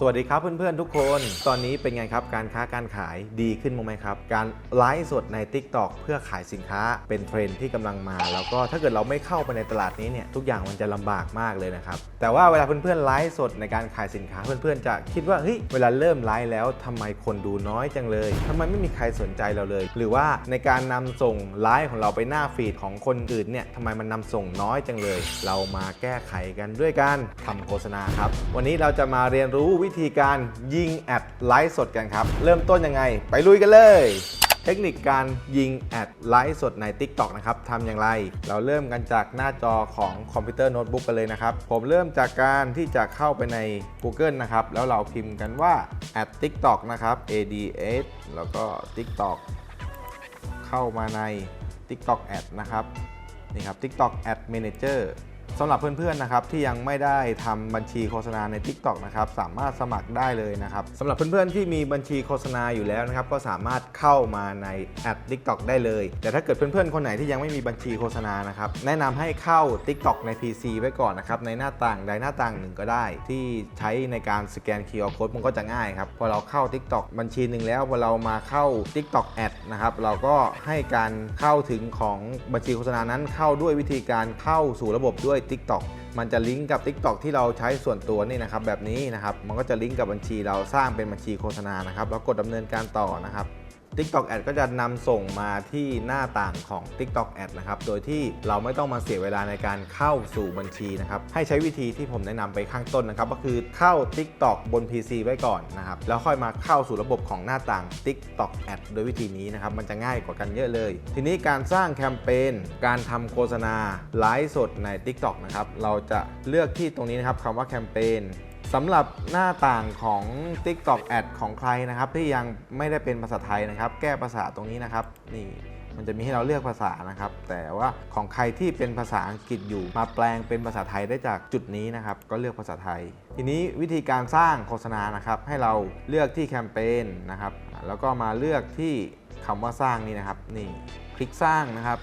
สวัสดีครับเพื่อนๆทุกคน ตอนนี้เป็นไงครับการค้าการขายดีขึ้นมั้งไหมครับ การไลฟ์สดใน TikTok เพื่อขายสินค้าเป็นเทรนที่กำลังมา แล้วก็ถ้าเกิดเราไม่เข้าไปในตลาดนี้เนี่ยทุกอย่างมันจะลำบากมากเลยนะครับ แต่ว่าเวลาเพื่อนๆไลฟ์สดในการขายสินค้าเพื่อนๆจะคิดว่าเฮ้ยเวลาเริ่มไลฟ์แล้วทำไมคนดูน้อยจังเลยทำไมไม่มีใครสนใจเราเลย หรือว่าในการนำส่งไลฟ์ของเราไปหน้าฟีดของคนอื่นเนี่ยทำไมมันนำส่งน้อยจังเลย เรามาแก้ไขกันด้วยการทำโฆษณาครับวันนี้เราจะมาเรียนรู้วิธีการยิงแอดไลฟ์สดกันครับ เริ่มต้นยังไง ไปลุยกันเลย เทคนิคการยิงแอดไลฟ์สดใน TikTok นะครับทำอย่างไร เราเริ่มกันจากหน้าจอของคอมพิวเตอร์โน้ตบุ๊กกันเลยนะครับ ผมเริ่มจากการที่จะเข้าไปใน Google นะครับ แล้วเราพิมพ์กันว่า at TikTok นะครับ ads แล้วก็ TikTok เข้ามาใน TikTok Ad นะครับนี่ครับ TikTok Ad Manager สำหรับเพื่อนๆนะครับที่ยังไม่ได้ทำบัญชีโฆษณาใน TikTok นะครับสามารถสมัครได้เลยนะครับสำหรับเพื่อนๆที่มีบัญชีโฆษณาอยู่แล้วนะครับก็สามารถเข้ามาในแอด TikTok ได้เลย แต่ถ้าเกิดเพื่อนๆคนไหนที่ยังไม่มีบัญชีโฆษณานะครับแนะนำให้เข้า TikTok ใน PC ไว้ก่อนนะครับในหน้าต่างใดหน้าต่างหนึ่งก็ได้ ที่ใช้ในการสแกน QR Code มันก็จะง่ายครับพอเราเข้า TikTok บัญชีหนึ่งแล้วพอเรามาเข้า TikTok Ad นะครับเราก็ให้การเข้าถึงของบัญชีโฆษณานั้นเข้าด้วยวิธีการเข้าสู่ระบบด้วย TikTok มันจะลิงก์กับ TikTok ที่เราใช้ส่วนตัวนี่นะครับแบบนี้นะครับมันก็จะลิงก์กับบัญชีเราสร้างเป็นบัญชีโฆษณานะครับแล้วกดดำเนินการต่อนะครับ TikTok Ad ก็จะนำส่งมาที่หน้าต่างของ TikTok Ad นะครับ โดยที่เราไม่ต้องมาเสียเวลาในการเข้าสู่บัญชีนะครับ ให้ใช้วิธีที่ผมแนะนำไปข้างต้นนะครับ ก็คือเข้า TikTok บน PC ไว้ก่อนนะครับ แล้วค่อยมาเข้าสู่ระบบของหน้าต่าง TikTok Ad โดยวิธีนี้นะครับ มันจะง่ายกว่ากันเยอะเลย ทีนี้การสร้างแคมเปญ การทำโฆษณาไลฟ์สดใน TikTok นะครับ เราจะเลือกที่ตรงนี้นะครับคำว่าแคมเปญ สำหรับหน้าต่างของ TikTok Ad ของใครนะครับ ที่ยังไม่ได้เป็นภาษาไทยนะครับ แก้ภาษาตรงนี้นะครับ นี่มันจะมีให้เราเลือกภาษานะครับ แต่ว่าของใครที่เป็นภาษาอังกฤษอยู่มาแปลงเป็นภาษาไทยได้จากจุดนี้นะครับ ก็เลือกภาษาไทย ทีนี้วิธีการสร้างโฆษณานะครับ ให้เราเลือกที่แคมเปญนะครับ แล้วก็มาเลือกที่คำว่าสร้างนี่นะครับ นี่คลิกสร้างนะครับ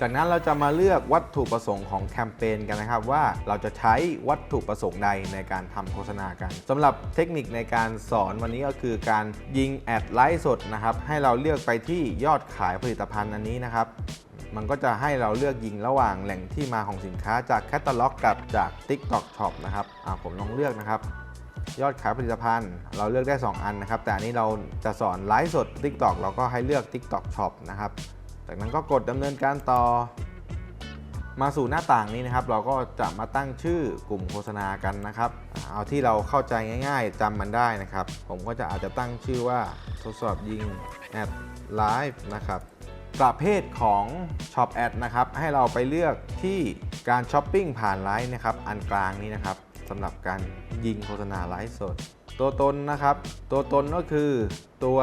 จากนั้นเราจะมาเลือกวัตถุประสงค์ของแคมเปญกันนะครับ ว่าเราจะใช้วัตถุประสงค์ใดในการทำโฆษณากันสำหรับเทคนิคในการสอนวันนี้ก็คือการยิงแอดไลฟ์สดนะครับ ให้เราเลือกไปที่ยอดขายผลิตภัณฑ์อันนี้นะครับมันก็จะให้เราเลือกยิงระหว่างแหล่งที่มาของสินค้าจากแคตตาล็อกกับจาก TikTok Shop นะครับผมลองเลือกนะครับ ยอดขายผลิตภัณฑ์ เราเลือกได้ 2 อันนะครับ แต่อันนี้เราจะสอนไลฟ์สด TikTok เราก็ให้เลือก TikTok Shop นะครับ จากนั้นก็กดดำเนินการต่อ มาสู่หน้าต่างนี้นะครับ เราก็จะมาตั้งชื่อกลุ่มโฆษณากันนะครับ เอาที่เราเข้าใจง่าย ๆจำมันได้นะครับ ผมก็จะอาจจะตั้งชื่อว่าทดสอบยิงแอดไลฟ์นะครับประเภทของ Shop Ad นะครับให้เราไปเลือกที่การช้อปปิ้งผ่านไลฟ์นะครับอันกลางนี้นะครับสำหรับการยิงโฆษณาไลฟ์สด ตัวตนนะครับ ตัวตนก็คือตัว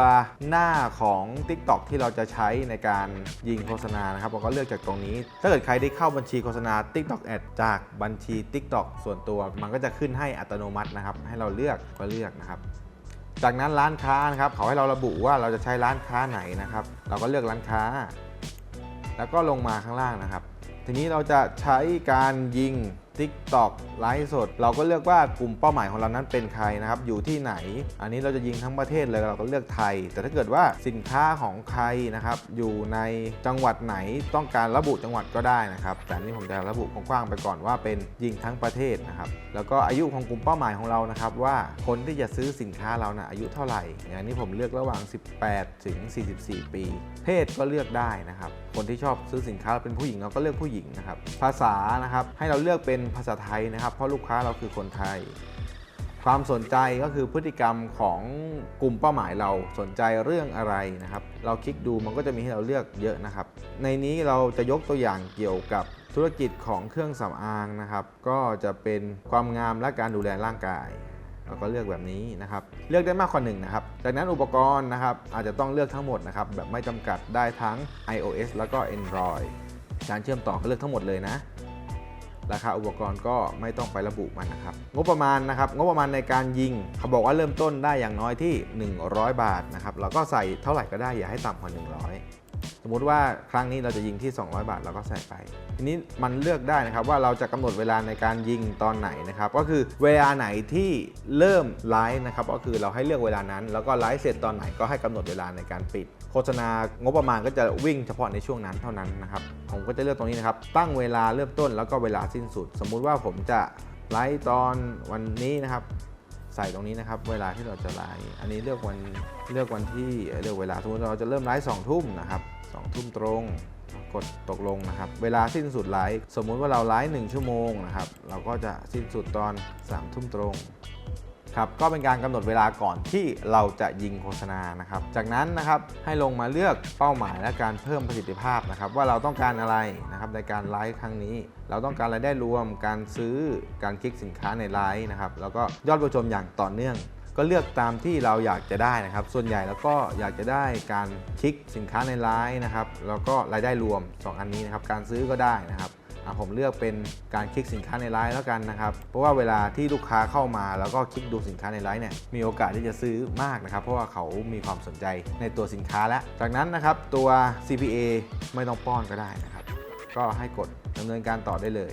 หน้าของ TikTok ที่เราจะใช้ในการยิงโฆษณานะครับเราก็เลือกจากตรงนี้ ถ้าเกิดใครได้เข้าบัญชีโฆษณา TikTok Ad จากบัญชี TikTok ส่วนตัว มันก็จะขึ้นให้อัตโนมัตินะครับ ให้เราเลือกก็เลือกนะครับจากนั้นร้านค้านะครับเขาให้เราระบุว่าเราจะใช้ร้านค้าไหนนะครับ เราก็เลือกร้านค้า แล้วก็ลงมาข้างล่างนะครับ ทีนี้เราจะใช้การยิง TikTok ไลฟ์สด เราก็เลือกว่ากลุ่มเป้าหมายของเรานั้นเป็นใครนะครับ อยู่ที่ไหน อันนี้เราจะยิงทั้งประเทศเลยเราก็เลือกไทย แต่ถ้าเกิดว่าสินค้าของใครนะครับ อยู่ในจังหวัดไหนต้องการระบุจังหวัดก็ได้นะครับ แต่นนี้ผมจะระบุกว้างๆไปก่อนว่าเป็นยิงทั้งประเทศนะครับ แล้วก็อายุของกลุ่มเป้าหมายของเรานะครับ ว่าคนที่จะซื้อสินค้าเรานะอายุเท่าไหร่ อย่างนี้ผมเลือกระหว่าง 18 ถึง 44 ปี เพศก็เลือกได้นะครับ คนที่ชอบซื้อสินค้าเป็นผู้หญิงเราก็เลือกผู้หญิงนะครับ ภาษานะครับให้เราเลือกเป็นภาษาไทยนะครับ เพราะลูกค้าเราคือคนไทย ความสนใจก็คือพฤติกรรมของกลุ่มเป้าหมายเราสนใจเรื่องอะไรนะครับ เราคลิกดูมันก็จะมีให้เราเลือกเยอะนะครับ ในนี้เราจะยกตัวอย่างเกี่ยวกับธุรกิจของเครื่องสำอางนะครับ ก็จะเป็นความงามและการดูแลร่างกายเราก็เลือกแบบนี้นะครับ เลือกได้มากกว่าหนึ่งนะครับ จากนั้นอุปกรณ์นะครับ อาจจะต้องเลือกทั้งหมดนะครับ แบบไม่จำกัดได้ทั้ง iOS แล้วก็ Android การเชื่อมต่อก็เลือกทั้งหมดเลยนะ ราคาอุปกรณ์ก็ไม่ต้องไประบุมันนะครับงบประมาณนะครับงบประมาณในการยิง เขาบอกว่าเริ่มต้นได้อย่างน้อยที่ 100 บาทนะครับเราก็ใส่เท่าไหร่ก็ได้อย่าให้ต่ำกว่า 100 สมมุติว่าครั้งนี้เราจะยิงที่ 200 บาทเราก็ใส่ไป ทีนี้มันเลือกได้นะครับว่าเราจะกำหนดเวลาในการยิงตอนไหนนะครับก็คือเวลาไหนที่เริ่มไลฟ์นะครับก็คือเราให้เลือกเวลานั้น แล้วก็ไลฟ์เสร็จตอนไหนก็ให้กำหนดเวลาในการปิด โฆษณางบประมาณก็จะวิ่งเฉพาะในช่วงนั้นเท่านั้นนะครับผมก็จะเลือกตรงนี้นะครับตั้งเวลาเริ่มต้นแล้วก็เวลาสิ้นสุด สมมุติว่าผมจะไลฟ์ตอนวันนี้นะครับใส่ตรงนี้นะครับเวลาที่เราจะไลฟ์อันนี้เลือกวันเลือกวันที่เอ่อเลือกเวลาสมมติเราจะเริ่มไลฟ์สองทุ่มนะครับ สองทุ่มตรง กดตกลงนะครับ เวลาสิ้นสุดไลฟ์สมมุติว่าเราไลฟ์หนึ่งชั่วโมงนะครับ เราก็จะสิ้นสุดตอน3ามทุ่มตรงครับก็เป็นการกำหนดเวลาก่อนที่เราจะยิงโฆษณานะครับ จากนั้นนะครับให้ลงมาเลือกเป้าหมายและการเพิ่มประสิทธิภาพนะครับ ว่าเราต้องการอะไรนะครับในการไลฟ์ครั้งนี้ เราต้องการรายได้รวม การซื้อการคลิกสินค้าในไลฟ์นะครับแล้วก็ยอดผู้ชมอย่างต่อเนื่อง ก็เลือกตามที่เราอยากจะได้นะครับ ส่วนใหญ่แล้วก็อยากจะได้การคลิกสินค้าในไลน์นะครับ แล้วก็รายได้รวม 2 อันนี้นะครับ การซื้อก็ได้นะครับผมเลือกเป็นการคลิกสินค้าในไลน์แล้วกันนะครับ เพราะว่าเวลาที่ลูกค้าเข้ามาแล้วก็คลิกดูสินค้าในไลน์เนี่ยมีโอกาสที่จะซื้อมากนะครับ เพราะว่าเขามีความสนใจในตัวสินค้าแล้ว จากนั้นนะครับตัว CPA ไม่ต้องป้อนก็ได้นะครับ ก็ให้กดดำเนินการต่อได้เลย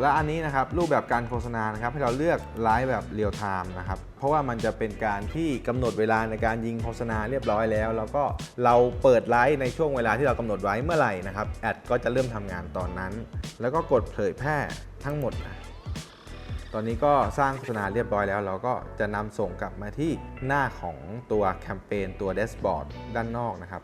และอันนี้นะครับรูปแบบการโฆษณานะครับให้เราเลือกไลฟ์แบบเรียลไทม์นะครับเพราะว่ามันจะเป็นการที่กำหนดเวลาในการยิงโฆษณาเรียบร้อยแล้ว แล้วก็เราเปิดไลฟ์ในช่วงเวลาที่เรากำหนดไว้เมื่อไหร่นะครับแอดก็จะเริ่มทำงานตอนนั้น แล้วก็กดเผยแพร่ทั้งหมดนะตอนนี้ก็สร้างโฆษณาเรียบร้อยแล้ว เราก็จะนำส่งกลับมาที่หน้าของตัวแคมเปญตัวแดชบอร์ดด้านนอกนะครับ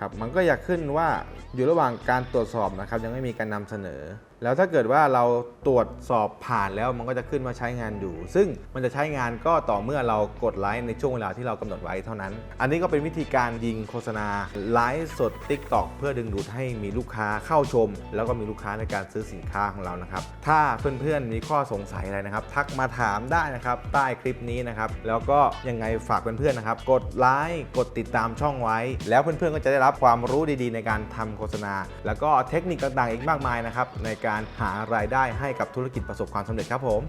ครับ มันก็อยากขึ้นว่าอยู่ระหว่างการตรวจสอบนะครับ ยังไม่มีการนำเสนอ แล้วถ้าเกิดว่าเราตรวจสอบผ่านแล้วมันก็จะขึ้นว่าใช้งานอยู่ ซึ่งมันจะใช้งานก็ต่อเมื่อเรากดไลค์ในช่วงเวลาที่เรากำหนดไว้เท่านั้น อันนี้ก็เป็นวิธีการยิงโฆษณาไลฟ์สด TikTok เพื่อดึงดูดให้มีลูกค้าเข้าชม แล้วก็มีลูกค้าในการซื้อสินค้าของเรานะครับ ถ้าเพื่อนๆมีข้อสงสัยอะไรนะครับ ทักมาถามได้นะครับใต้คลิปนี้นะครับ แล้วก็ยังไงฝากเพื่อนๆนะครับ กดไลค์กดติดตามช่องไว้ แล้วเพื่อนๆก็จะได้รับความรู้ดีๆ ในการทำโฆษณา แล้วก็เทคนิคต่างๆ อีกมากมายนะครับในการการหารายได้ให้กับธุรกิจประสบความสำเร็จครับผม